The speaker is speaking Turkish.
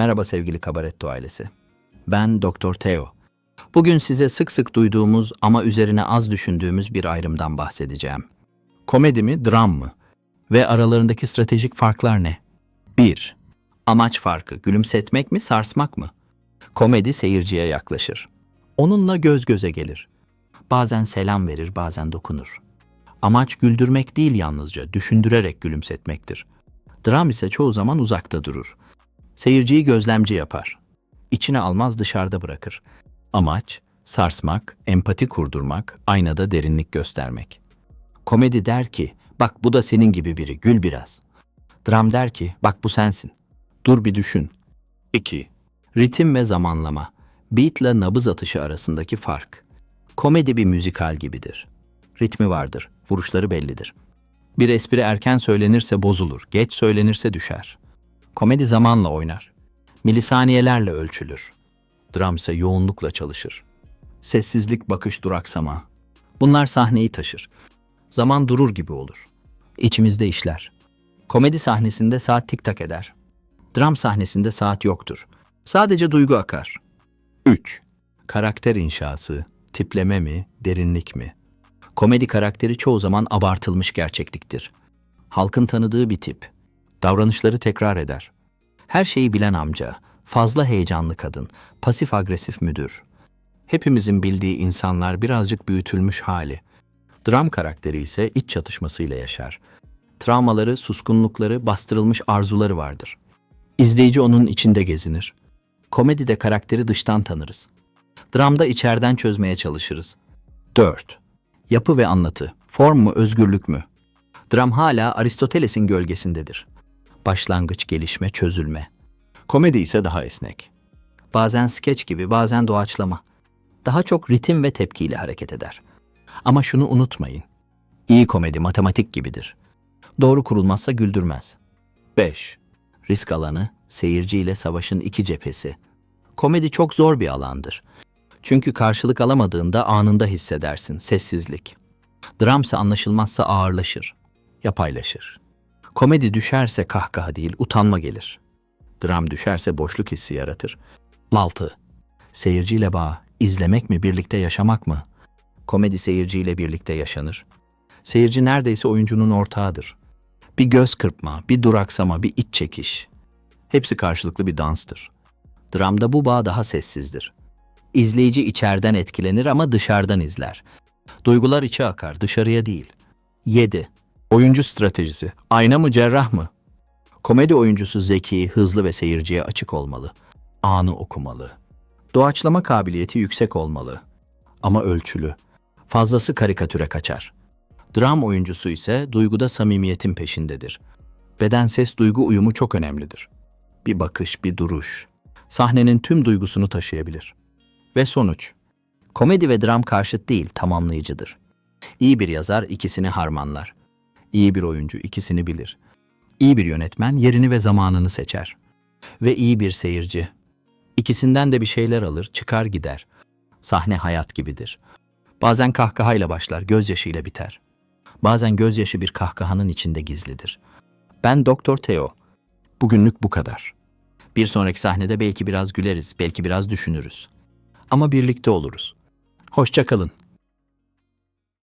Merhaba sevgili Kabaretto ailesi. Ben Doktor Teo. Bugün size sık sık duyduğumuz ama üzerine az düşündüğümüz bir ayrımdan bahsedeceğim. Komedi mi, dram mı? Ve aralarındaki stratejik farklar ne? 1. Amaç farkı, gülümsetmek mi, sarsmak mı? Komedi seyirciye yaklaşır. Onunla göz göze gelir. Bazen selam verir, bazen dokunur. Amaç güldürmek değil yalnızca, düşündürerek gülümsetmektir. Dram ise çoğu zaman uzakta durur. Seyirciyi gözlemci yapar. İçine almaz dışarıda bırakır. Amaç, sarsmak, empati kurdurmak, aynada derinlik göstermek. Komedi der ki, bak bu da senin gibi biri, gül biraz. Dram der ki, bak bu sensin. Dur bir düşün. 2. Ritim ve zamanlama. Beat ile nabız atışı arasındaki fark. Komedi bir müzikal gibidir. Ritmi vardır, vuruşları bellidir. Bir espri erken söylenirse bozulur, geç söylenirse düşer. Komedi zamanla oynar. Milisaniyelerle ölçülür. Dram ise yoğunlukla çalışır. Sessizlik, bakış, duraksama. Bunlar sahneyi taşır. Zaman durur gibi olur. İçimizde işler. Komedi sahnesinde saat tik tak eder. Dram sahnesinde saat yoktur. Sadece duygu akar. 3. Karakter inşası, tipleme mi, derinlik mi? Komedi karakteri çoğu zaman abartılmış gerçekliktir. Halkın tanıdığı bir tip. Davranışları tekrar eder. Her şeyi bilen amca, fazla heyecanlı kadın, pasif agresif müdür. Hepimizin bildiği insanlar birazcık büyütülmüş hali. Dram karakteri ise iç çatışmasıyla yaşar. Travmaları, suskunlukları, bastırılmış arzuları vardır. İzleyici onun içinde gezinir. Komedide karakteri dıştan tanırız. Dramda içeriden çözmeye çalışırız. 4. Yapı ve anlatı. Form mu, özgürlük mü? Dram hala Aristoteles'in gölgesindedir. Başlangıç, gelişme, çözülme. Komedi ise daha esnek. Bazen skeç gibi, bazen doğaçlama. Daha çok ritim ve tepkiyle hareket eder. Ama şunu unutmayın. İyi komedi matematik gibidir. Doğru kurulmazsa güldürmez. 5. Risk alanı, seyirciyle savaşın iki cephesi. Komedi çok zor bir alandır. Çünkü karşılık alamadığında anında hissedersin, sessizlik. Dramsa anlaşılmazsa ağırlaşır, yapaylaşır. Komedi düşerse kahkaha değil, utanma gelir. Dram düşerse boşluk hissi yaratır. 6. Seyirciyle bağ, izlemek mi, birlikte yaşamak mı? Komedi seyirciyle birlikte yaşanır. Seyirci neredeyse oyuncunun ortağıdır. Bir göz kırpma, bir duraksama, bir iç çekiş. Hepsi karşılıklı bir danstır. Dramda bu bağ daha sessizdir. İzleyici içeriden etkilenir ama dışarıdan izler. Duygular içe akar, dışarıya değil. 7. Oyuncu stratejisi. Ayna mı cerrah mı? Komedi oyuncusu zeki, hızlı ve seyirciye açık olmalı. Anı okumalı. Doğaçlama kabiliyeti yüksek olmalı. Ama ölçülü. Fazlası karikatüre kaçar. Dram oyuncusu ise duyguda samimiyetin peşindedir. Beden ses duygu uyumu çok önemlidir. Bir bakış, bir duruş. Sahnenin tüm duygusunu taşıyabilir. Ve sonuç. Komedi ve dram karşıt değil, tamamlayıcıdır. İyi bir yazar ikisini harmanlar. İyi bir oyuncu ikisini bilir. İyi bir yönetmen yerini ve zamanını seçer. Ve iyi bir seyirci. İkisinden de bir şeyler alır, çıkar gider. Sahne hayat gibidir. Bazen kahkahayla başlar, gözyaşıyla biter. Bazen gözyaşı bir kahkahanın içinde gizlidir. Ben Doktor Teo. Bugünlük bu kadar. Bir sonraki sahnede belki biraz güleriz, belki biraz düşünürüz. Ama birlikte oluruz. Hoşça kalın.